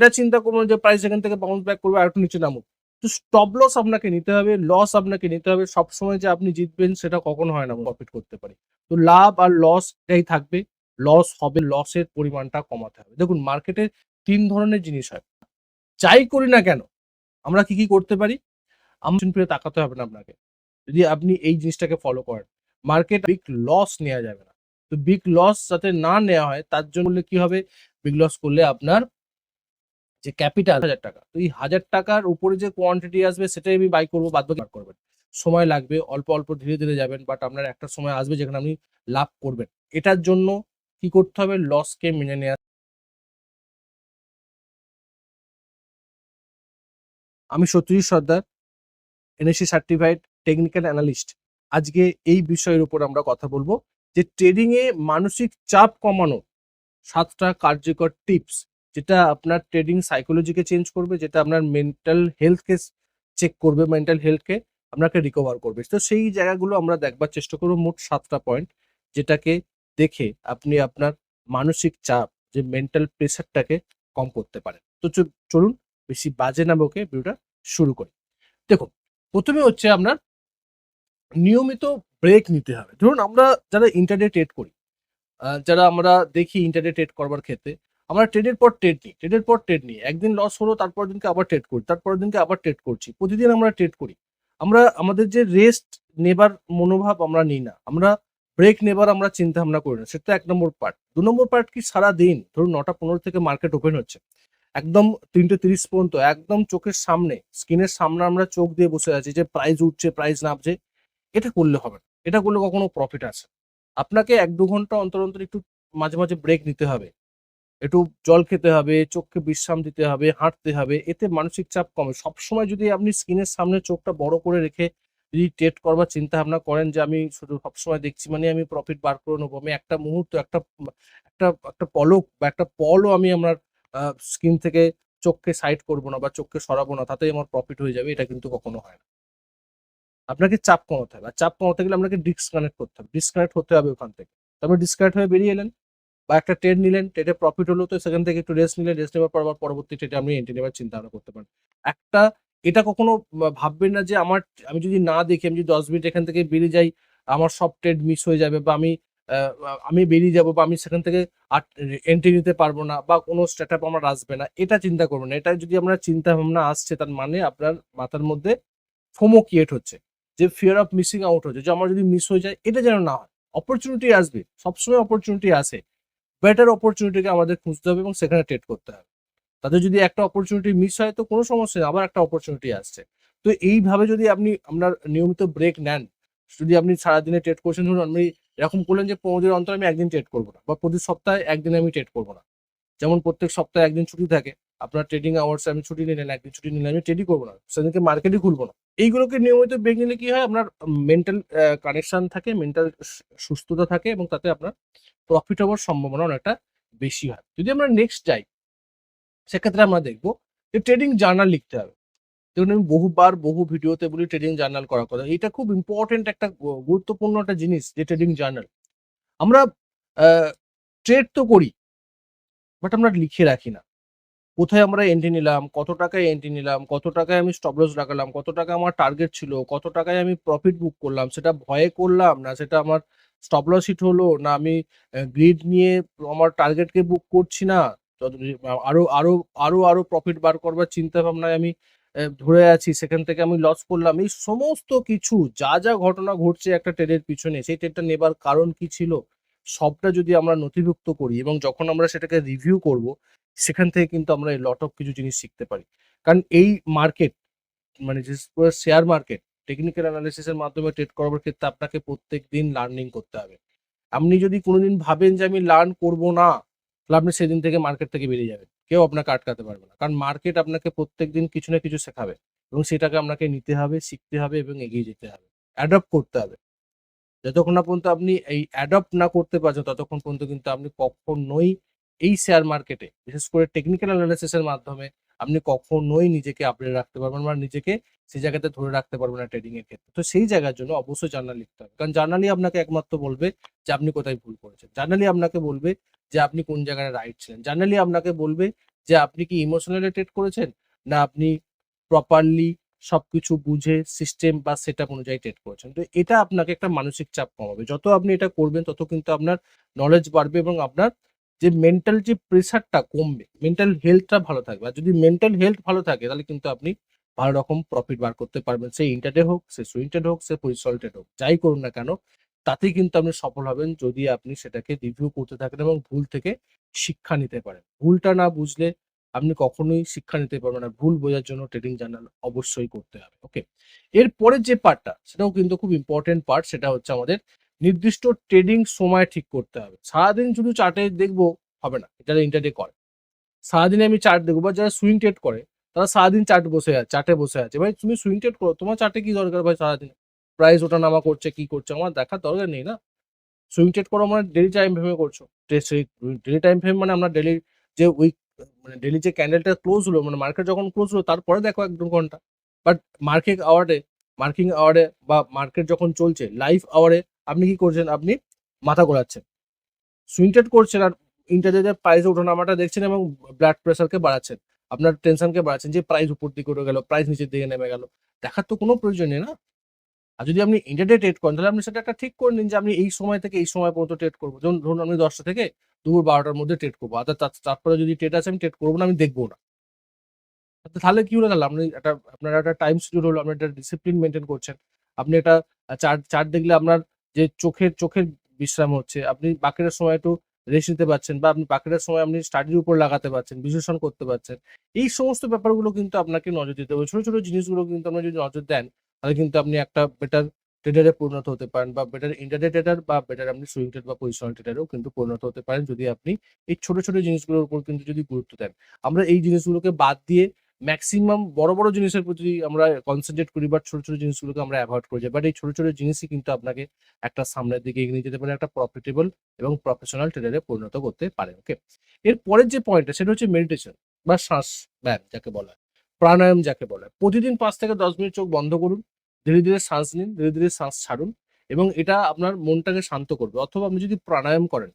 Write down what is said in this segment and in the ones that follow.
এটা চিন্তা করুন যে প্রাইস এখান থেকে বাউন্স ব্যাক করবে আর একটু নিচে নামুক। তো স্টপ লস আপনাকে নিতে হবে লস আপনাকে নিতে হবে। সবসময় যে আপনি জিতবেন সেটা কখনো হয় না প্রফিট করতে পারি। তো লাভ আর লস এটাই থাকবে। লস হবে লসের পরিমাণটা কমাতে হবে। দেখুন মার্কেটে তিন ধরনের জিনিস হয়। যাই করি না কেন, আমরা কি কি করতে পারি? আমার ফিরে তাকাতে হবে না আপনাকে। যদি আপনি এই জিনিসটাকে ফলো করেন মার্কেট বিগ লস নেওয়া যাবে না। তো বিগ লস যাতে না নেওয়া হয়, তার জন্য কি হবে? বিগ লস করলে আপনার যে ক্যাপিটাল হাজার টাকা। তো এই হাজার টাকার উপরে যে কোয়ান্টিটি আসবে, সেটাই আমি বাই করব, বাদ বাকি করবেন। সময় লাগবে, অল্প অল্প ধীরে ধীরে যাবেন বাট আপনার একটা সময় আসবে যেখানে আপনি লাভ করবেন। এটার জন্য কি করতে হবে? লসকে মেনে নেওয়া আমি Satyajit Sardar NSC certified technical analyst আজকে এই বিষয়ের উপর আমরা কথা বলব যে ট্রেডিংয়ে মানসিক চাপ কমানো সাতটা কার্যকর টিপস যেটা আপনার ট্রেডিং সাইকোলজিকে চেঞ্জ করবে, যেটা আপনার মেন্টাল হেলথকে চেক করবে মেন্টাল হেলথকে আপনাকে রিকভার করবে। তো সেই জায়গাগুলো আমরা দেখবার চেষ্টা করব মোট সাতটা পয়েন্ট যেটাকে দেখে আপনি আপনার মানসিক চাপ, যে মেন্টাল প্রেশারটাকে কম করতে পারেন তো চলুন বেশি বাজে না বকে ভিডিওটা শুরু করি। দেখুন, প্রথমে হচ্ছে আপনার নিয়মিত ব্রেক নিতে হবে। ধরুন আমরা যারা ইন্টারনেট ট্রেড করি যারা আমরা দেখি ইন্টারনেট ট্রেড করবার ক্ষেত্রে আমরা ট্রেডের পর ট্রেড নিই ট্রেডের পর ট্রেড নিই। একদিন লস হলো তারপর দিনকে আবার ট্রেড করি তারপর দিনকে আবার ট্রেড করছি। প্রতিদিন আমরা ট্রেড করি। আমরা, আমাদের যে রেস্ট নেবার মনোভাব আমরা নিই না। আমরা ব্রেক নেবার আমরা চিন্তা ভাবনা করি না। সেটা এক নম্বর পার্ট দু নম্বর পার্ট কি সারা দিন, ধরুন নটা পনেরো থেকে মার্কেট ওপেন হচ্ছে। একদম তিনটে তিরিশ পর্যন্ত, একদম চোখের সামনে স্ক্রিনের সামনে আমরা চোখ দিয়ে বসে আছি যে প্রাইস উঠছে প্রাইস নামছে। এটা করলে হবে না। এটা করলে কখনো প্রফিট আছে আপনাকে এক দু ঘণ্টা অন্তর অন্তর একটু মাঝে মাঝে ব্রেক নিতে হবে। একটু জল খেতে হবে, চোখকে বিশ্রাম দিতে হবে, হাঁটতে হবে, এতে মানসিক চাপ কমে। সবসময় যদি আপনি স্ক্রিনের সামনে চোখটা বড় করে রেখে যদি ট্রেড করবার চিন্তা ভাবনা করেন যে, আমি শুধু সবসময় দেখছি মানে আমি প্রফিট বার করে নেব, আমি একটা মুহূর্ত, একটা একটা একটা পলক বা একটা পলও আমি আমার স্ক্রিন থেকে চোখকে সাইড করব না বা চোখকে সরাবো না, তাতেই আমার প্রফিট হয়ে যাবে, এটা কিন্তু কখনো হয় না। আপনাকে চাপ কমাতে হবে, আর চাপ কমাতে গেলে আপনাকে ডিসকানেক্ট করতে হবে ডিসকানেক্ট হতে হবে ওখান থেকে। তারপরে ডিসকানেক্ট হয়ে বেরিয়ে এলেন বা একটা ট্রেড নিলেন ট্রেডে প্রফিট হলো, তো সেখান থেকে একটু রেস্ট নিলেন রেস্ট নেওয়ার পর আবার পরবর্তী ট্রেডে আপনি এন্ট্রি নেওয়ার চিন্তা ভাবনা করতে পারেন। একটা, এটা কখনো ভাববেন না যে আমার, আমি যদি না দেখি, আমি যদি দশ মিনিট এখান থেকে বেরিয়ে যাই, আমার সব ট্রেড মিস হয়ে যাবে বা আমি আমি বেরিয়ে যাব বা আমি সেখান থেকে আর এন্ট্রি নিতে পারব না বা কোনো স্টার্ট আপ আমার আসবে না, এটা চিন্তা করবেন না। এটা যদি আমরা চিন্তা ভাবনা আসছে, তার মানে আপনার মাথার মধ্যে ফোমো ক্রিয়েট হচ্ছে, যে ফিয়ার অফ মিসিং আউট হচ্ছে, যে আমার যদি মিস হয়ে যায়, এটা যেন না হয়। অপরচুনিটি আসবে, সবসময় অপরচুনিটি আসে। বেটার অপরচুনিটিকে আমাদের খুঁজতে হবে এবং সেখানে ট্রেড করতে হবে। তাদের যদি একটা অপরচুনিটি মিস হয়, তো কোনো সমস্যা নেই, আবার একটা অপরচুনিটি আসছে। তো এইভাবে যদি আপনি আপনার নিয়মিত ব্রেক নেন, যদি আপনি সারাদিনে ট্রেড করছেন, ধরুন আপনি এরকম করলেন যে পনেরো দিনের অন্তর আমি একদিন ট্রেড করব না, বা প্রতি সপ্তাহে একদিন আমি ট্রেড করব না। যেমন প্রত্যেক সপ্তাহে একদিন ছুটি থাকে আপনার ট্রেডিং আওয়ার্স আমি ছুটি নিলেন একদিন ছুটি নিলে আমি ট্রেডই করব না, সেদিনকে মার্কেটই খুলবো না। এইগুলোকে নিয়মিত ব্রেক নিলে কি হয়? আপনার মেন্টাল কানেকশন থাকে মেন্টাল সুস্থতা থাকে এবং তাতে আপনার প্রফিট হওয়ার সম্ভাবনা অনেকটা বেশি হয়। যদি আমরা নেক্সট যাই, সেক্ষেত্রে আমরা দেখব যে ট্রেডিং জার্নাল লিখতে হবে। দেখুন আমি বহুবার বহু ভিডিওতে বলি ট্রেডিং জার্নাল করার কথা। এটা খুব ইম্পর্টেন্ট একটা গুরুত্বপূর্ণ একটা জিনিস যে ট্রেডিং জার্নাল আমরা ট্রেড তো করি বাট আমরা লিখে রাখি না। কোথায় আমরা এন্ট্রি নিলাম, কত টাকায় এন্ট্রি নিলাম, কত টাকায় আমি স্টপ লস রাখলাম কত টাকা আমার টার্গেট ছিল, কত টাকায় আমি প্রফিট বুক করলাম, সেটা ভয়ে করলাম না, সেটা আমার স্টপ লস হিট হলো না আমি গ্রিড নিয়ে আমার টার্গেটকে বুক করছি না? আরও আরও আরও আরও প্রফিট বার করবার চিন্তা ভাবনায় আমি ধরে আছি, সেখান থেকে আমি লস করলাম। এই সমস্ত কিছু, যা যা ঘটনা ঘটছে একটা ট্রেডের পিছনে, সেই ট্রেডটা নেবার কারণ কি ছিল? সবটা যদি আমরা নথিভুক্ত করি এবং যখন আমরা সেটাকে রিভিউ করব সেখান থেকে কিন্তু আমরা এই লট অফ কিছু জিনিস শিখতে পারি। কারণ এই মার্কেট মানে করে শেয়ার মার্কেট টেকনিক্যাল অ্যানালিসিসের মাধ্যমে ট্রেড করার ক্ষেত্রে আপনাকে প্রত্যেক দিন লার্নিং করতে হবে। আপনি যদি কোনোদিন ভাবেন যে আমি লার্ন করব না, তাহলে আপনি সেদিন থেকে মার্কেট থেকে বেরিয়ে যাবেন। কেউ আপনাকে আটকাতে পারবে না। কারণ মার্কেট আপনাকে প্রত্যেক দিন কিছু না কিছু শেখাবে এবং সেটাকে আপনাকে নিতে হবে, শিখতে হবে এবং এগিয়ে যেতে হবে। অ্যাডপ্ট করতে হবে। যতক্ষণ না পর্যন্ত আপনি এই অ্যাডপ্ট না করতে পারছেন, ততক্ষণ পর্যন্ত কিন্তু আপনি কখনোই এই শেয়ার মার্কেটে বিশেষ করে টেকনিক্যাল অ্যানালিসিসের মাধ্যমে আপনি কখনোই নিজেকে আপডেট রাখতে পারবেন বা নিজেকে সেই জায়গাতে ধরে রাখতে পারবেন না ট্রেডিং এর ক্ষেত্রে। তো সেই জায়গার জন্য অবশ্যই জার্নাল লিখতে হবে। কারণ জার্নালই আপনাকে একমাত্র বলবে যে আপনি কোথায় ভুল করেছেন। জার্নালি আপনাকে বলবে যে আপনি কোন জায়গায় রাইট ছিলেন। জার্নালি আপনাকে বলবে যে আপনি কি ইমোশনালি ট্রেড করেছেন? না আপনি প্রপারলি সবকিছু বুঝে সিস্টেম বা সেট আপ অনুযায়ী ট্রেড করেছেন। তো এটা আপনাকে একটা মানসিক চাপ কমাবে। যত আপনি এটা করবেন, তত কিন্তু আপনার নলেজ বাড়বে এবং আপনার যে মেন্টাল যে প্রেশারটা কমবে মেন্টাল হেলথটা ভালো থাকবে। আর যদি মেন্টাল হেলথ ভালো থাকে, তাহলে কিন্তু আপনি ভালো রকম প্রফিট বার করতে পারবেন। সে ইন্টারডে হোক, সে সুইন্টেড হোক, সে পরিসল্টেড হোক, যাই করুন না কেন, তাতেই কিন্তু আপনি সফল হবেন যদি আপনি সেটাকে রিভিউ করতে থাকেন এবং ভুল থেকে শিক্ষা নিতে পারেন। ভুলটা না বুঝলে আপনি কখনোই শিক্ষা নিতে পারবেন না। ভুল বোঝার জন্য ট্রেডিং জার্নাল অবশ্যই করতে হবে ওকে এরপরের যে পার্টটা সেটাও কিন্তু খুব ইম্পর্টেন্ট পার্ট সেটা হচ্ছে আমাদের নির্দিষ্ট ট্রেডিং সময় ঠিক করতে হবে। সারাদিন শুধু চার্টে দেখব হবে না যারা ইন্টারডে করে। সারাদিনে আমি চার্ট দেখব বা যারা সুইং ট্রেড করে, তারা সারাদিন চার্ট বসে আছে চার্টে বসে আছে। ভাই, তুমি সুইং ট্রেড করো, তোমার চার্টে কি দরকার ভাই সারাদিন? প্রাইস ওটা নামা করছে, কি করছে, আমার দেখার দরকার নেই না। সুইং ট্রেড করো মানে ডেলি টাইম ফ্রেমে করছ। ডেলি টাইম ফ্রেম মানে আমরা ডেলি যে উইক মানে ডেলি যে ক্যান্ডেলটা ক্লোজ হলো মানে মার্কেট যখন ক্লোজ হলো, তারপরে দেখো এক দু ঘণ্টা। বাট মার্কেট আওয়ারে মার্কিং আওয়ারে বা মার্কেট যখন চলছে লাইভ আওয়ারে আপনি কি করছেন? আপনি মাথা ঘোরাচ্ছেন। সুইং ট্রেড করছেন আর ইন্টারনেটের প্রাইস ওঠানামাটা দেখছেন এবং ব্লাড প্রেশারকে বাড়াচ্ছেন। আপনার টেনশনকে বাড়াচ্ছেন যে প্রাইস উপর দিকে উঠে গেল প্রাইস নিচের দিকে নেমে গেল। দেখার তো কোনো প্রয়োজন নেই না। আর যদি আপনি ইন্টারডে ট্রেড করেন, তাহলে আপনি সেটা একটা ঠিক করে নিন যে আমি এই সময় থেকে এই সময় পর্যন্ত ট্রেড করব। যেমন ধরুন আমি দশটা থেকে দুপুর বারোটার মধ্যে ট্রেড করব। তার- তারপরে যদি ট্রেড আছে আমি ট্রেড করব না, আমি দেখব না। তাহলে কি হলো? তাহলে আপনি একটা, আপনার একটা টাইম শিডিউল হলো, আপনি একটা ডিসিপ্লিন মেনটেন করছেন। আপনি একটা চার্ট চার্ট দেখলে আপনার যে চোখের চোখের বিশ্রাম হচ্ছে। আপনি বাকিটার সময় একটু রেস্ট নিতে পারছেন বা আপনি বাকিটার সময় আপনি স্টাডির উপর লাগাতে পারছেন, বিশ্লেষণ করতে পারছেন। এই সমস্ত ব্যাপারগুলো কিন্তু আপনাকে নজর দিতে হবে। ছোট ছোট জিনিসগুলো কিন্তু আপনি যদি নজর দেন, তাহলে কিন্তু আপনি একটা বেটার ট্রেডারে পরিণত হতে পারেন বা বেটার ইন্টারডে ট্রেডার বা বেটার আপনি সুইং ট্রেড বা পজিশনাল ট্রেডারেও কিন্তু পরিণত হতে পারেন যদি আপনি এই ছোট ছোট জিনিসগুলোর উপর কিন্তু যদি গুরুত্ব দেন। আমরা এই জিনিসগুলোকে বাদ দিয়ে ম্যাক্সিমাম বড় বড় জিনিসের প্রতি আমরা কনসেন্ট্রেট করি বাট ছোট ছোট জিনিসগুলোকে আমরা অ্যাভয়েড করে যাই বাট এই ছোট ছোট জিনিসই কিন্তু আপনাকে একটা সামনের দিকে এগিয়ে যেতে পারে, একটা প্রফিটেবল এবং প্রফেশনাল ট্রেডারে পরিণত করতে পারে ওকে এর পরের যে পয়েন্টটা সেটা হচ্ছে মেডিটেশন বা শ্বাস ব্যায়াম যাকে বলা হয় প্রাণায়াম যাকে বলা। হয় প্রতিদিন পাঁচ থেকে দশ মিনিট চোখ বন্ধ করুন, ধীরে ধীরে শ্বাস নিন, ধীরে ধীরে শ্বাস ছাড়ুন এবং এটা আপনার মনটাকে শান্ত করবে, অথবা আপনি যদি প্রাণায়াম করেন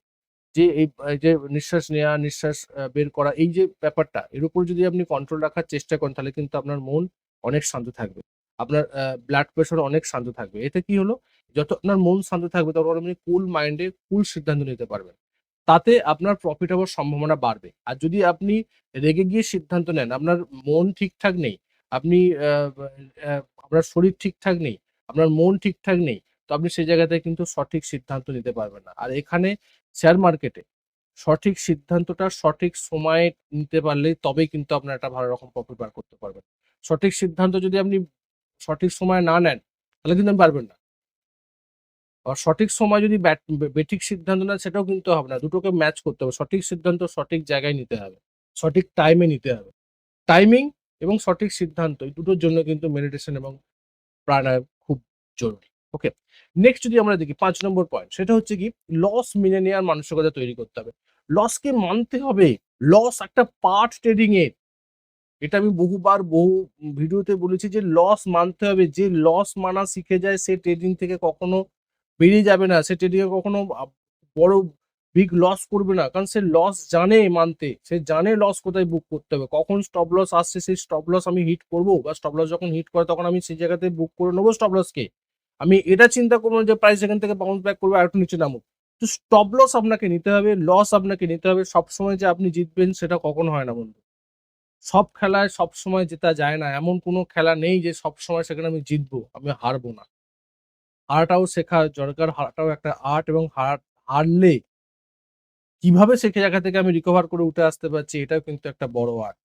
যে এই যে নিঃশ্বাস নেওয়া নিঃশ্বাস বের করা, এই যে ব্যাপারটা, এর উপর যদি আপনি কন্ট্রোল রাখার চেষ্টা করেন, তাহলে কিন্তু আপনার মন অনেক শান্ত থাকবে। আপনার ব্লাড প্রেশার অনেক শান্ত থাকবে। এতে কি হলো? যত আপনার মন শান্ত থাকবে তখন আপনি কুল মাইন্ডে কুল সিদ্ধান্ত নিতে পারবেন। তাতে আপনার প্রফিট হওয়ার সম্ভাবনা বাড়বে। আর যদি আপনি রেগে গিয়ে সিদ্ধান্ত নেন, আপনার মন ঠিকঠাক নেই, আপনি আপনার শরীর ঠিকঠাক নেই, আপনার মন ঠিকঠাক নেই তো আপনি সেই জায়গাতে কিন্তু সঠিক সিদ্ধান্ত নিতে পারবেন না। আর এখানে শেয়ার মার্কেটে সঠিক সিদ্ধান্তটা সঠিক সময়ে নিতে পারলে তবেই কিন্তু আপনার একটা ভালো রকম প্রফিট বার করতে পারবেন। সঠিক সিদ্ধান্ত যদি আপনি সঠিক সময় না নেন, তাহলে কিন্তু আপনি পারবেন না। আর সঠিক সময় যদি বেঠিক সিদ্ধান্ত নেন, সেটাও কিন্তু হবে না। দুটোকে ম্যাচ করতে হবে। সঠিক সিদ্ধান্ত সঠিক জায়গায় নিতে হবে। সঠিক টাইমে নিতে হবে। টাইমিং এবং সঠিক সিদ্ধান্ত, এই দুটোর জন্য কিন্তু মেডিটেশন এবং প্রাণায়াম খুব জরুরি। ওকে নেক্সট যদি আমরা দেখি পাঁচ নম্বর পয়েন্ট সেটা হচ্ছে কি লস মেনে নেওয়ার মানসিকতা তৈরি করতে হবে। লসকে মানতে হবে। লস একটা পার্ট ট্রেডিং এর। এটা আমি বহুবার বহু ভিডিওতে বলেছি যে লস মানতে হবে। যে লস মানা শিখে যায় সে ট্রেডিং থেকে কখনো বেরিয়ে যাবে না। সে ট্রেডিং এ কখনো বড় বিগ লস করবে না। কারণ সে লস জানে মানতে। সে জানে লস কোথায় বুক করতে হবে। কখন স্টপ লস আসছে, সেই স্টপ লস আমি হিট করব? বা স্টপ লস যখন হিট করে, তখন আমি সেই জায়গাতে বুক করে নেব স্টপ লসকে আমি এটা চিন্তা করব যে প্রাইস এখান থেকে বাউন্স ব্যাক করবে আর একটু নিচে নামুক। তো স্টপ লস আপনাকে নিতে হবে লস আপনাকে নিতে হবে। সবসময় যে আপনি জিতবেন সেটা কখনো হয় না বন্ধু। সব খেলায় সব সময় জেতা যায় না। এমন কোনো খেলা নেই যে সব সময় সেখানে আমি জিতবো, আমি হারবো না। হারাটাও শেখা দরকার, হারাটাও একটা আর্ট এবং হার, হারলে কীভাবে সে জায়গা থেকে আমি রিকভার করে উঠে আসতে পারছি, এটাও কিন্তু একটা বড় আর্ট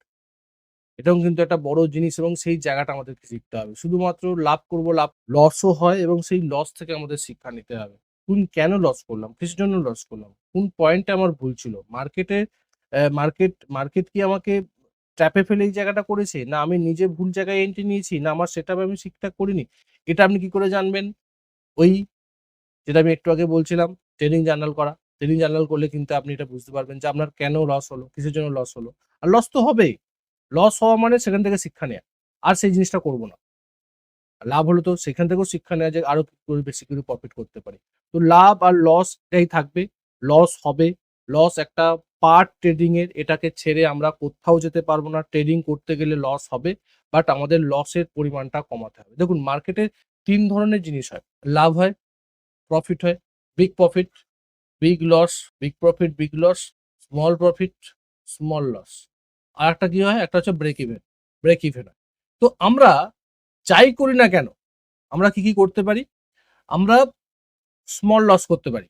এটাও কিন্তু একটা বড় জিনিস এবং সেই জায়গাটা আমাদেরকে শিখতে হবে। শুধুমাত্র লাভ করব, লাভ লসও হয় এবং সেই লস থেকে আমাদের শিক্ষা নিতে হবে। কোন কেন লস করলাম? কিসের জন্য লস করলাম? কোন পয়েন্টে আমার ভুল ছিল? মার্কেটে মার্কেট মার্কেট কি আমাকে ট্র্যাপে ফেলে এই জায়গাটা করেছে? না আমি নিজে ভুল জায়গায় এন্ট্রি নিয়েছি? না আমার সেটা আমি ঠিকঠাক করিনি? এটা আপনি কি করে জানবেন? ওই যেটা আমি একটু আগে বলছিলাম ট্রেডিং জার্নাল করা। ট্রেডিং জার্নাল করলে কিন্তু আপনি এটা বুঝতে পারবেন যে আপনার কেন লস হলো? কিসের জন্য লস হলো? আর লস তো হবেই। লস হওয়া মানে সেখান থেকে শিক্ষা নেওয়া আর সেই জিনিসটা করব না। লাভ হলো তো সেখান থেকেও শিক্ষা নেওয়া যে আরও করে বেশি করে প্রফিট করতে পারি। তো লাভ আর লস এটাই থাকবে। লস হবে। লস একটা পার্ট ট্রেডিং এর, এটাকে ছেড়ে আমরা কোথাও যেতে পারব না। ট্রেডিং করতে গেলে লস হবে বাট আমাদের লসের পরিমাণটা কমাতে হবে। দেখুন মার্কেটে তিন ধরনের জিনিস হয়। লাভ হয় প্রফিট হয় big profit big loss big profit big loss small profit small loss আর একটা কি হয়? একটা হচ্ছে ব্রেক ইভেন ব্রেক ইভেন হয়। তো আমরা যাই করি না কেন, আমরা কি কি করতে পারি? আমরা স্মল লস করতে পারি।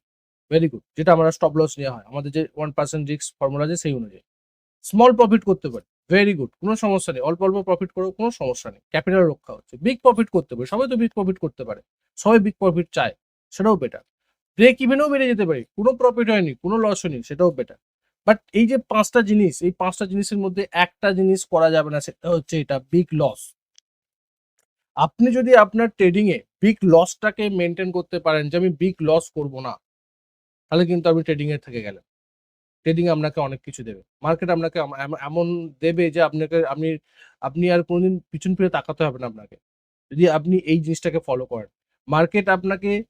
ভেরি গুড যেটা আমরা স্টপ লস নেওয়া হয়। আমাদের যে ওয়ান পার্সেন্ট রিক্স ফর্মুলা আছে সেই অনুযায়ী। স্মল প্রফিট করতে পারি। ভেরি গুড কোনো সমস্যা নেই। অল্প অল্প প্রফিট করেও কোনো সমস্যা নেই। ক্যাপিটাল রক্ষা হচ্ছে। বিগ প্রফিট করতে পারে। সবাই তো বিগ প্রফিট করতে পারে। সবাই বিগ প্রফিট চায়। সেটাও বেটার ব্রেক ইভেনও বেড়ে যেতে পারে। কোনো প্রফিট হয়নি, কোনো লস হয়নি, সেটাও বেটার বাট এই যে পাঁচটা জিনিস, এই পাঁচটা জিনিসের মধ্যে একটা জিনিস করা যাবে না, সেটা হচ্ছে এটা বিগ লস আপনি যদি আপনার ট্রেডিং এ বিগ লসটাকে মেনটেন করতে পারেন যে আমি বিগ লস করব না, তাহলে কিন্তু আপনি ট্রেডিং এর থেকে গেলেন। ট্রেডিং আপনাকে অনেক কিছু দেবে। মার্কেট আপনাকে এম- এম- এমন দেবে যে আপনাকে, আপনি আপনি আর কোনোদিন পিছন ফিরে তাকাতে হবে না আপনাকে। যদি আপনি এই জিনিসটাকে ফলো করেন মার্কেট আপনাকে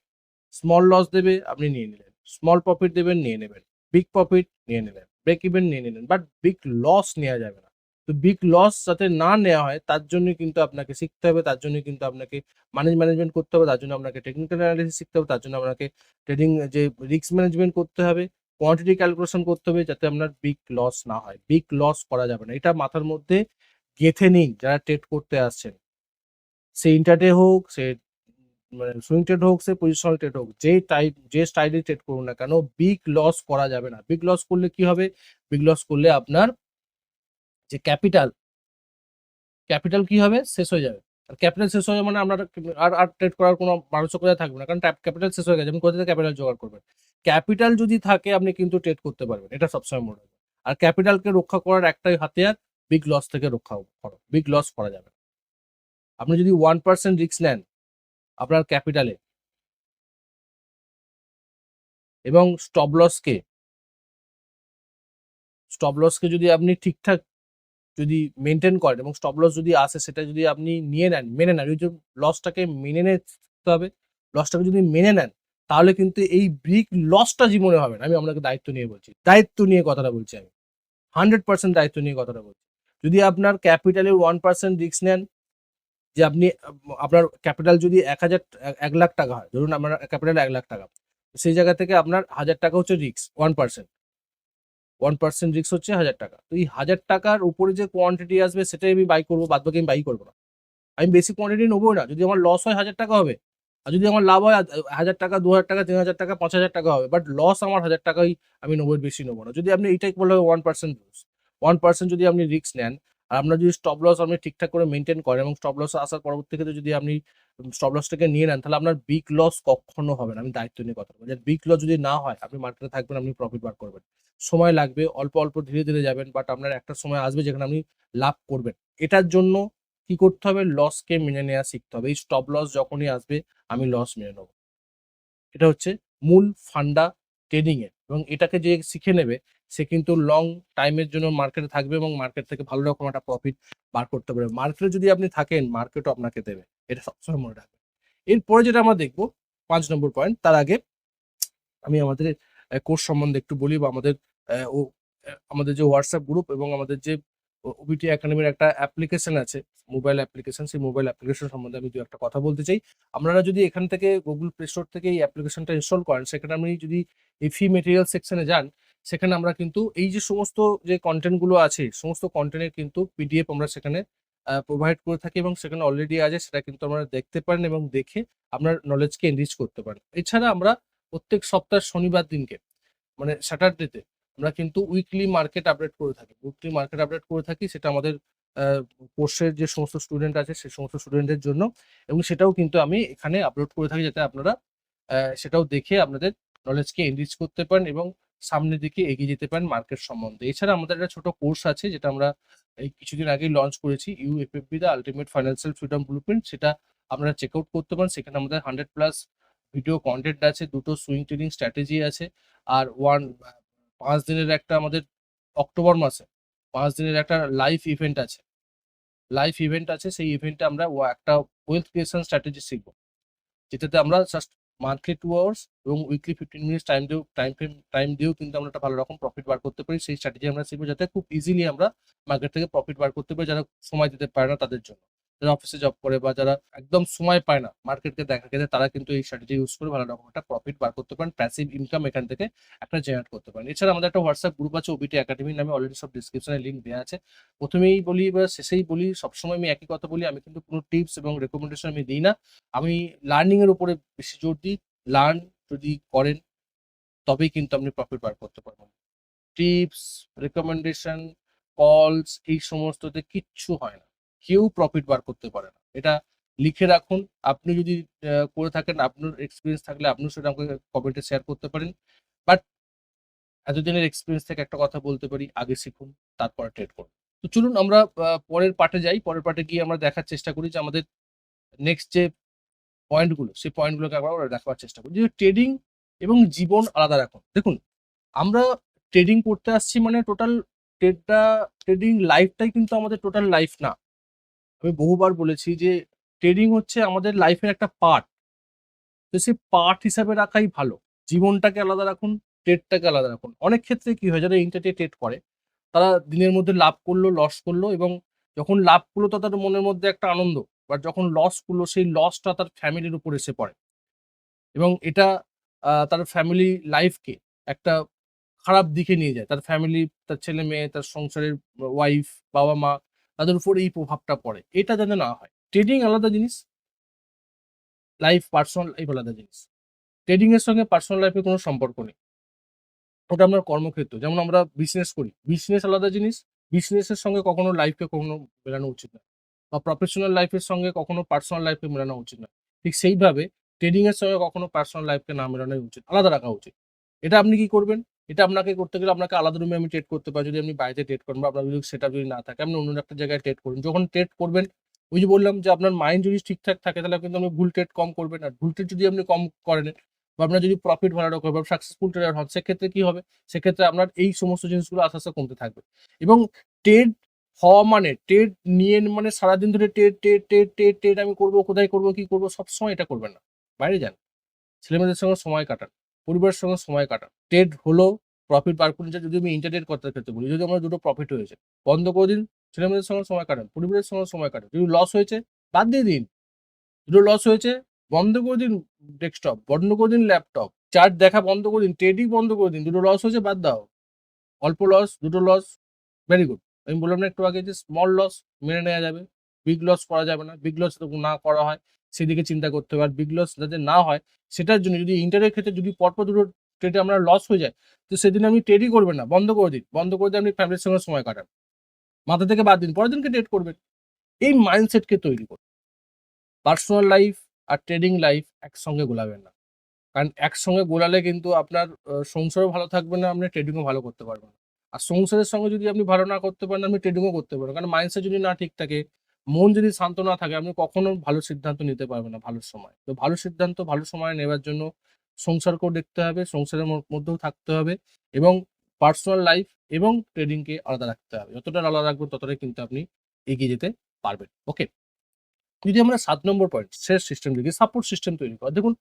স্মল লস দেবে, আপনি নিয়ে নিলেন। স্মল প্রফিট দেবেন, নিয়ে নেবেন। বিগ প্রফিট নিয়ে নিলেন ব্রেক ইভেন নিয়ে নিলেন বাট বিগ লস নেওয়া যাবে না। তো বিগ লস যাতে না নেওয়া হয়, তার জন্য কিন্তু আপনাকে শিখতে হবে, তার জন্য কিন্তু আপনাকে মানি ম্যানেজমেন্ট করতে হবে, তার জন্য আপনাকে টেকনিক্যাল অ্যানালিসিস শিখতে হবে, তার জন্য আপনাকে ট্রেডিং যে রিস্ক ম্যানেজমেন্ট করতে হবে কোয়ান্টিটি ক্যালকুলেশন করতে হবে, যাতে আপনার বিগ লস না হয়। বিগ লস করা যাবে না। এটা মাথার মধ্যে গেথে নিন, যারা ট্রেড করতে আসছেন। সে ইন্টারডে হোক, সে মানে সুইং ট্রেড হোক, সে পজিশনাল ট্রেড হোক যে টাইপ যে স্টাইলে ট্রেড করুন না কেন বিগ লস করা যাবে না। বিগ লস করলে কি হবে? বিগ লস করলে আপনার যে ক্যাপিটাল ক্যাপিটাল কি হবে? শেষ হয়ে যাবে। আর ক্যাপিটাল শেষ হয়ে মানে আপনার আর আর ট্রেড করার কোনো মানুষ কোথায় থাকবে না, কারণ ক্যাপিটাল শেষ হয়ে গেছে। আপনি কোথা থেকে ক্যাপিটাল জোগাড় করবেন? ক্যাপিটাল যদি থাকে, আপনি কিন্তু ট্রেড করতে পারবেন। এটা সবসময় মনে রাখবেন। আর ক্যাপিটালকে রক্ষা করার একটাই হাতিয়ার বিগ লস থেকে রক্ষা করো। বিগ লস করা যাবে। আপনি যদি ওয়ান পার্সেন্ট রিস্ক নেন আপনার ক্যাপিটালে এবং স্টপ লসকে স্টপ লসকে যদি আপনি ঠিকঠাক যদি মেনটেন করেন এবং স্টপ লস যদি আসে সেটা যদি আপনি নিয়ে নেন, মেনে নেন, ওই লসটাকে মেনে নিতে হবে লসটাকে যদি মেনে নেন, তাহলে কিন্তু এই বিগ লসটা জীবনে হবে না। আমি আপনাকে দায়িত্ব নিয়ে বলছি, দায়িত্ব নিয়ে কথাটা বলছি আমি। হান্ড্রেড পার্সেন্ট দায়িত্ব নিয়ে কথাটা বলছি। যদি আপনার ক্যাপিটালের ওয়ান পার্সেন্ট রিস্ক নেন যে আপনি, আপনার ক্যাপিটাল যদি এক হাজার, এক লাখ টাকা হয়, ধরুন আপনার ক্যাপিটাল এক লাখ টাকা, সেই জায়গা থেকে আপনার হাজার টাকা হচ্ছে রিক্স ওয়ান পার্সেন্ট ওয়ান পার্সেন্ট রিক্স হচ্ছে হাজার টাকা। তো এই হাজার টাকার উপরে যে কোয়ান্টিটি আসবে, সেটাই আমি বাই করব, বাদ বাকি আমি বাই করব না। আমি বেশি কোয়ান্টিটি নেব না। যদি আমার লস হয় হাজার টাকা হবে, আর যদি আমার লাভ হয় হাজার টাকা, দু হাজার টাকা, তিন হাজার টাকা, পাঁচ হাজার টাকা হবে বাট লস আমার হাজার টাকাই আমি নেব বেশি নেব না। যদি আপনি এইটাই বলে ওয়ান পার্সেন্ট ওয়ান পার্সেন্ট যদি আপনি রিস্ক নেন আর আপনার যদি স্টপ লস আপনি ঠিকঠাক করে মেনটেন করেন এবং স্টপ লস আসার পরবর্তীতে যদি আপনি স্টপ লসটাকে নিয়ে নেন, তাহলে আপনার বিগ লস কখনো হবে না। আমি দায়িত্ব নিয়ে কথা বলছি বিগ লস যদি না হয়, আপনি মার্কেটে থাকবেন, আপনি প্রফিট বার করবেন। সময় লাগবে, অল্প অল্প ধীরে ধীরে যাবেন বাট আপনার একটা সময় আসবে যেখানে আপনি লাভ করবেন। এটার জন্য কি করতে হবে? লসকে মেনে নেওয়া শিখতে হবে। এই স্টপ লস যখনই আসবে, আমি লস মেনে নেব। এটা হচ্ছে মূল ফান্ডা ট্রেডিং এর এবং এটাকে যে শিখে নেবে সে কিন্তু লং টাইমের জন্য মার্কেটে থাকবে এবং মার্কেট থেকে ভালো রকম একটা প্রফিট বার করতে পারবে। মার্কেটে যদি আপনি থাকেন মার্কেটও আপনাকে দেবে। এটা সবসময় মনে রাখবেন। এরপরে যেটা আমরা দেখব, পাঁচ নম্বর পয়েন্ট তার আগে আমি আমাদের কোর্স সম্বন্ধে একটু বলি বা আমাদের ও আমাদের যে হোয়াটসঅ্যাপ গ্রুপ এবং আমাদের যে ওবিটি একাডেমির একটা অ্যাপ্লিকেশন আছে মোবাইল অ্যাপ্লিকেশন সেই মোবাইল অ্যাপ্লিকেশন সম্বন্ধে আমি দু একটা কথা বলতে চাই। আপনারা যদি এখান থেকে গুগল প্লে স্টোর থেকে এই অ্যাপ্লিকেশনটা ইনস্টল করেন, সেখানে আপনি যদি এই ফি মেটেরিয়াল সেকশনে যান সেখানে আমরা কিন্তু এই যে সমস্ত যে কন্টেন্টগুলো আছে, সমস্ত কন্টেন্টের কিন্তু পিডিএফ আমরা সেখানে প্রোভাইড করে থাকি এবং সেখানে অলরেডি আছে, সেটা কিন্তু আপনারা দেখতে পারেন এবং দেখে আপনার নলেজকে এনরিচ করতে পারেন। এছাড়া আমরা প্রত্যেক সপ্তাহ শনিবার দিনকে মানে স্যাটারডেতে আমরা কিন্তু উইকলি মার্কেট আপডেট করে থাকি। উইকলি মার্কেট আপডেট করে থাকি, সেটা আমাদের কোর্সের যে সমস্ত স্টুডেন্ট আছে, সেই সমস্ত স্টুডেন্টের জন্য এবং সেটাও কিন্তু আমি এখানে আপলোড করে থাকি যাতে আপনারা সেটাও দেখে আপনাদের নলেজকে এনরিচ করতে পারেন এবং সামনের দিকে এগিয়ে যেতে পারেন মার্কেট সম্বন্ধে। এছাড়া আমাদের একটা ছোট কোর্স আছে, যেটা আমরা এই কিছুদিন আগেই লঞ্চ করেছি U UFFB the ultimate financial freedom blueprint সেটা আপনারা চেক আউট করতে পারেন। সেখানে আমাদের হান্ড্রেড প্লাস ভিডিও কন্টেন্ট আছে, দুটো সুইং ট্রেডিং স্ট্র্যাটেজি আছে, আর ওয়ান পাঁচ দিনের একটা আমাদের অক্টোবর মাসে, পাঁচ দিনের একটা লাইভ ইভেন্ট আছে। লাইভ ইভেন্ট আছে, সেই ইভেন্টে আমরা একটা ওয়েলথ ক্রিয়েশন স্ট্র্যাটেজি শিখব, যেটাতে আমরা জাস্ট মান্থলি টু আওয়ার্স এবং উইকলি ফিফটিন মিনিটস টাইম দিয়েও টাইম ফ্রেম টাইম দিয়েও কিন্তু আমরা একটা ভালো রকম প্রফিট বার করতে পারি। সেই স্ট্র্যাটেজি আমরা শিখব যাতে খুব ইজিলি আমরা মার্কেট থেকে প্রফিট বার করতে পারি, যারা সময় দিতে পারে না তাদের জন্য। যারা অফিসে জব করে বা যারা একদম সময় পায় না মার্কেটকে দেখা গেলে তারা কিন্তু এই স্ট্র্যাটেজি ইউজ করে ভালো রকম একটা প্রফিট বার করতে পারেন প্যাসিভ ইনকাম এখান থেকে একটা জেনারেট করতে পারেন। এছাড়া আমাদের একটা হোয়াটসঅ্যাপ গ্রুপ আছে ওবিটি একাডেমি নামে অলরেডি সব ডিসক্রিপশনে লিঙ্ক দেওয়া আছে। প্রথমেই বলি বা শেষেই বলি, সবসময় আমি একই কথা বলি, আমি কিন্তু কোনো টিপস এবং রেকমেন্ডেশন আমি দিই না। আমি লার্নিং এর উপরে বেশি জোর দিই। লার্ন যদি করেন, তবেই কিন্তু আপনি প্রফিট বার করতে পারবেন। টিপস রেকমেন্ডেশন কলস এই সমস্ততে কিচ্ছু হয় না। কেউ প্রফিট বার করতে পারে না। এটা লিখে রাখুন। আপনি যদি করে থাকেন, আপনার এক্সপিরিয়েন্স থাকলে আপনিও সেটা আমাকে কমেন্টে শেয়ার করতে পারেন। বাট এতদিনের এক্সপিরিয়েন্স থেকে একটা কথা বলতে পারি, আগে শিখুন, তারপরে ট্রেড করুন। তো চলুন আমরা পরের পার্টে যাই। পরের পার্টে গিয়ে আমরা দেখার চেষ্টা করি যে আমাদের নেক্সট যে পয়েন্টগুলো সেই পয়েন্টগুলোকে আমরা দেখার চেষ্টা করি। যে ট্রেডিং এবং জীবন আলাদা রাখুন। দেখুন, আমরা ট্রেডিং করতে আসছি মানে টোটাল ট্রেডটা ট্রেডিং লাইফটাই কিন্তু আমাদের টোটাল লাইফ না। আমি বহুবার বলেছি যে ট্রেডিং হচ্ছে আমাদের লাইফের একটা পার্ট তো সেই পার্ট হিসাবে রাখাই ভালো। জীবনটাকে আলাদা রাখুন ট্রেডটাকে আলাদা রাখুন। অনেক ক্ষেত্রে কি হয়, যারা ইন্টারটে ট্রেড করে, তারা দিনের মধ্যে লাভ করল লস করল এবং যখন লাভ করল, তো তার মনের মধ্যে একটা আনন্দ। বা যখন লস করল, সেই লসটা তার ফ্যামিলির উপর এসে পড়ে। এবং এটা তার ফ্যামিলি লাইফকে একটা খারাপ দিকে নিয়ে যায়। তার ফ্যামিলি তার ছেলে মেয়ে তার সংসারের ওয়াইফ বাবা মা তাদের উপর এই প্রভাবটা পড়ে। এটা যাতে না হয়। ট্রেডিং আলাদা জিনিস লাইফ পার্সোনাল লাইফ আলাদা জিনিস। ট্রেডিং এর সঙ্গে পার্সোনাল লাইফের কোনো সম্পর্ক নেই। ওটা আমরা কর্মক্ষেত্র, যেমন আমরা বিজনেস করি। বিজনেস আলাদা জিনিস বিজনেসের সঙ্গে কখনো লাইফকে কখনো মেলানো উচিত না বা প্রফেশনাল লাইফের সঙ্গে কখনো পার্সোনাল লাইফকে মেলানো উচিত না ঠিক সেইভাবে ট্রেডিং এর সঙ্গে কখনো পার্সোনাল লাইফকে না মেলানোই উচিত। আলাদা রাখা উচিত। এটা আপনি কি করবেন? এটা আপনাকে করতে গেলে আপনাকে আলাদা রুমে আমি ট্রেড করতে পারি। যদি আপনি বাইরে ট্রেড করেন বা আপনার যদি সেটা যদি না থাকে, আপনি অন্য একটা জায়গায় ট্রেড করুন। যখন ট্রেড করবেন, ওই যে বললাম যে আপনার মাইন্ড যদি ঠিকঠাক থাকে, তাহলে কিন্তু আপনি ভুল ট্রেড কম করবেন। আর ভুল ট্রেড যদি আপনি কম করেন বা আপনার যদি প্রফিট ভালো রকম বা সাকসেসফুল ট্রেডার হন, সেক্ষেত্রে কি হবে? সেক্ষেত্রে আপনার এই সমস্ত জিনিসগুলো আস্তে আস্তে কমতে থাকবে। এবং ট্রেড হওয়া মানে ট্রেড নিয়ে মানে সারাদিন ধরে trade trade trade trade trade আমি করব, কোথায় করব, কি করব, সবসময় এটা করবেন না। বাইরে যান। ছেলেমেয়েদের সঙ্গে সময় কাটান। পরিবারের সঙ্গে সময় কাটান ট্রেড হলো প্রফিট বার করুন যদি আমি ইন্টারনেট করতে ক্ষেত্রে বলি, যদি আমার দুটো প্রফিট হয়েছে, বন্ধ করে দিন, ছেলেমেয়েদের সঙ্গে সময় কাটান, পরিবারের সঙ্গে সময় কাটান। যদি লস হয়েছে, বাদ দিয়ে দিন। দুটো লস হয়েছে, বন্ধ করে দিন ডেস্কটপ বন্ধ করে দিন ল্যাপটপ চার্জ দেখা বন্ধ করে দিন ট্রেডিং বন্ধ করে দিন, দুটো লস হয়েছে, বাদ দাও। অল্প লস দুটো লস ভেরি গুড আমি বললাম না একটু আগে যে স্মল লস মেনে নেওয়া যাবে বিগ লস করা যাবে না বিগ লস না করা হয়। সেদিকে চিন্তা করতে হবে। আর বিগ লস যাতে না হয়, সেটার জন্য যদি ইন্টারের ক্ষেত্রে যদি পরপর দুটো ট্রেডে আমরা লস হয়ে যায় তো সেদিন আপনি ট্রেডই করবেন না, বন্ধ করে দিন বন্ধ করে দিয়ে আপনি ফ্যামিলির সঙ্গে সময় কাটান মাথা থেকে বাদ দিন, পরের দিনকে ট্রেড করবেন। এই মাইন্ডসেটকে তৈরি করুন। পার্সোনাল লাইফ আর ট্রেডিং লাইফ একসঙ্গে গোলাবেন না। কারণ একসঙ্গে গোলালে কিন্তু আপনার সংসারও ভালো থাকবে না, আপনি ট্রেডিংও ভালো করতে পারবেন আর সংসারের সঙ্গে যদি আপনি ভালো না করতে পারেন, আপনি ট্রেডিংও করতে পারেন কারণ মাইন্ডসেট যদি না ঠিক থাকে মন যদি শান্ত না থাকে, আপনি কখনো ভালো সিদ্ধান্ত নিতে পারবেন না ভালো সময়। তো ভালো সিদ্ধান্ত, ভালো সময় নেওয়ার জন্য সংসারকেও দেখতে হবে, সংসারের মধ্যেও থাকতে হবে এবং পার্সোনাল লাইফ এবং ট্রেডিংকে আলাদা রাখতে হবে। যতটা আলাদা রাখবেন, ততটাই কিন্তু আপনি এগিয়ে যেতে পারবেন। ওকে যদি আমরা সাত নম্বর পয়েন্ট শেষ সিস্টেম দেখি সাপোর্ট সিস্টেম তৈরি করা। দেখুন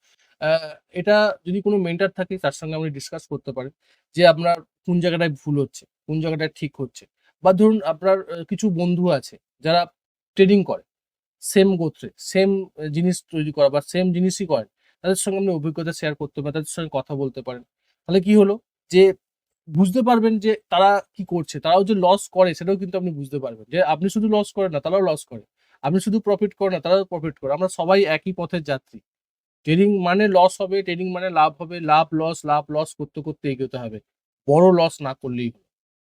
এটা যদি কোনো মেন্টার থাকে, তার সঙ্গে আপনি ডিসকাস করতে পারেন যে আপনার কোন জায়গাটায় ভুল হচ্ছে, কোন জায়গাটায় ঠিক হচ্ছে। বা ধরুন, আপনার কিছু বন্ধু আছে, যারা ট্রেডিং করে। সেম গোত্রে সেম জিনিস তৈরি করা বা সেম জিনিসই করেন, তাদের সঙ্গে আপনি অভিজ্ঞতা শেয়ার করতে পারেন, তাদের সঙ্গে কথা বলতে পারেন। তাহলে কি হলো? যে বুঝতে পারবেন যে তারা কি করছে, তারাও যে লস করে সেটাও কিন্তু আপনি বুঝতে পারবেন। যে আপনি শুধু লস করেন না, তারাও লস করে। আপনি শুধু প্রফিট করেন না, তারাও প্রফিট করে। আমরা সবাই একই পথের যাত্রী ট্রেডিং মানে লস হবে ট্রেডিং মানে লাভ হবে, লাভ লস লাভ লস করতে করতে এগোতে হবে। বড় লস না করলেই হলো।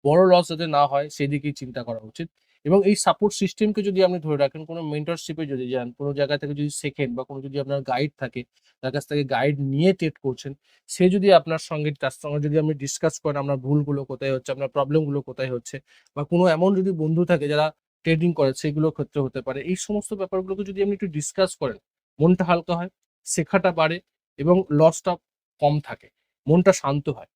বড় লস যাতে না হয়, সেদিকেই চিন্তা করা উচিত। এবং এই সাপোর্ট সিস্টেমকে যদি আপনি ধরে রাখেন, কোনো মেন্টরশিপে যদি যান, কোনো জায়গা থেকে যদি শেখেন বা কোনো যদি আপনার গাইড থাকে, তার কাছ থেকে গাইড নিয়ে ট্রেড করছেন, সে যদি আপনার সঙ্গে, তার সঙ্গে যদি আপনি ডিসকাস করেন, আপনার ভুলগুলো কোথায় হচ্ছে, আপনার প্রবলেমগুলো কোথায় হচ্ছে, বা কোনো এমন যদি বন্ধু থাকে যারা ট্রেডিং করে সেগুলোর ক্ষেত্রে হতে পারে, এই সমস্ত ব্যাপারগুলোকে যদি আপনি একটু ডিসকাস করেন, মনটা হালকা হয়, শেখাটা বাড়ে এবং লসটা কম থাকে, মনটা শান্ত হয়।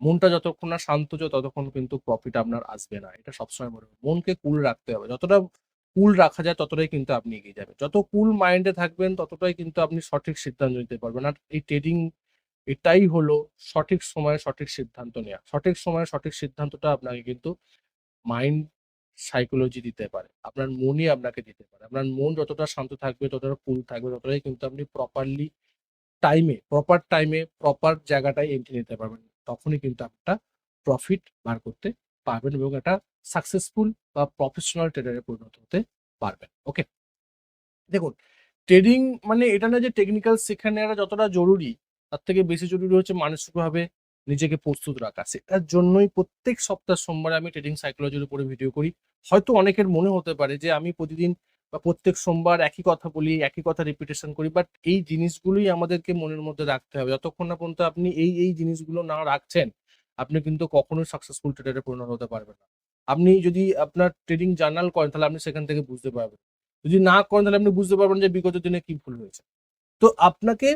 মনটা যতক্ষণ না শান্ত ততক্ষণ কিন্তু প্রফিট আপনার আসবে না। এটা সবসময় মনে হবে মনকে কুল রাখতে হবে। যতটা কুল রাখা যায়, ততটাই কিন্তু আপনি এগিয়ে যাবেন। যত কুল মাইন্ডে থাকবেন, ততটাই কিন্তু আপনি সঠিক সিদ্ধান্ত নিতে পারবেন। আর এই ট্রেডিং এটাই হলো সঠিক সময়ে সঠিক সিদ্ধান্ত নেওয়া সঠিক সময়ে সঠিক সিদ্ধান্তটা আপনাকে কিন্তু মাইন্ড সাইকোলজি দিতে পারে। আপনার মনই আপনাকে দিতে পারে। আপনার মন যতটা শান্ত থাকবে, ততটা কুল থাকবে, ততটাই কিন্তু আপনি প্রপারলি টাইমে প্রপার টাইমে প্রপার জায়গাটায় এন্ট্রি নিতে পারবেন। তখনই কিন্তু একটা প্রফিট বার করতে পারবেন এবং একটা সাকসেসফুল বা প্রফেশনাল ট্রেডারে পরিণত হতে পারবেন ওকে দেখুন ট্রেডিং মানে এটা না যে টেকনিক্যাল শেখা নেওয়াটা যতটা জরুরি, তার থেকে বেশি জরুরি হচ্ছে মানসিকভাবে নিজেকে প্রস্তুত রাখা। সেটার জন্যই প্রত্যেক সপ্তাহ সোমবারে আমি ট্রেডিং সাইকোলজির উপরে ভিডিও করি। হয়তো অনেকের মনে হতে পারে যে আমি প্রতিদিন বা প্রত্যেক সোমবার একই কথা বলি, একই কথা রিপিটেশন করি বাট এই জিনিসগুলোই আমাদেরকে মনের মধ্যে রাখতে হবে। যতক্ষণ না পর্যন্ত আপনি এই এই জিনিসগুলো না রাখছেন, আপনি কিন্তু কখনোই সাকসেসফুল ট্রেডারে পরিণত হতে পারবেন না। আপনি যদি আপনার ট্রেডিং জার্নাল করেন, তাহলে আপনি সেখান থেকে বুঝতে পারবেন। যদি না করেন, তাহলে আপনি বুঝতে পারবেন যে বিগত দিনে কি ভুল হয়েছে। তো আপনাকে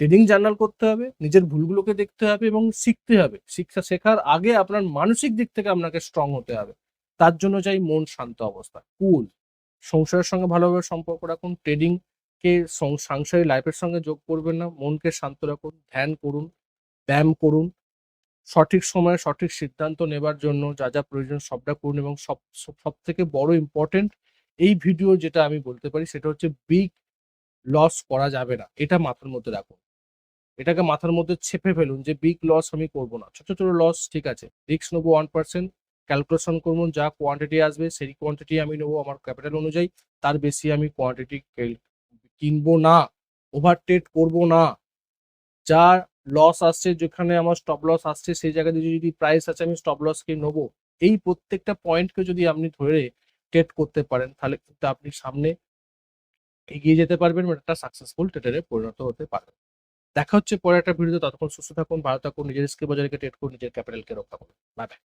ট্রেডিং জার্নাল করতে হবে, নিজের ভুলগুলোকে দেখতে হবে এবং শিখতে হবে। শিক্ষা শেখার আগে আপনার মানসিক দিক থেকে আপনাকে স্ট্রং হতে হবে। তার জন্য চাই মন শান্ত অবস্থা কুল সংসারের সঙ্গে ভালোভাবে সম্পর্ক রাখুন ট্রেডিং কে সাংসারিক লাইফের সঙ্গে যোগ করবেন না, মনকে শান্ত রাখুন, ধ্যান করুন, ব্যায়াম করুন, সঠিক সময়ে সঠিক সিদ্ধান্ত নেবার জন্য যা যা প্রয়োজন সবটা করুন এবং সব সব থেকে বড় ইম্পর্টেন্ট এই ভিডিও যেটা আমি বলতে পারি সেটা হচ্ছে বিগ লস করা যাবে না, এটা মাথার মধ্যে রাখুন। এটাকে মাথার মধ্যে ছেপে ফেলুন যে বিগ লস আমি করব না, ছোট ছোট লস ঠিক আছে রিস্ক নেব ওয়ান পার্সেন্ট ক্যালকুলেশন করব, যা কোয়ান্টিটি আসবে, সেই কোয়ান্টিটি আমি নেব আমার ক্যাপিটাল অনুযায়ী। তার বেশি আমি কোয়ান্টিটি কিনবো না ওভার ট্রেড করব না। যা লস আসছে, যেখানে আমার স্টপ লস আসছে, সেই জায়গাতে যদি প্রাইস আছে, আমি স্টপ লসকে নেব। এই প্রত্যেকটা পয়েন্টকে যদি আপনি ধরে ট্রেড করতে পারেন, তাহলে কিন্তু আপনি সামনে এগিয়ে যেতে পারবেন একটা সাকসেসফুল ট্রেডারে পরিণত হতে পারবেন। দেখা হচ্ছে পরে একটা ভিডিওতে, ততক্ষণ সুস্থ থাকুন, ভালো থাকুন, নিজের স্কিল বজায় রেখে ট্রেড করুন, নিজের ক্যাপিটালকে রক্ষা করুন। Bye bye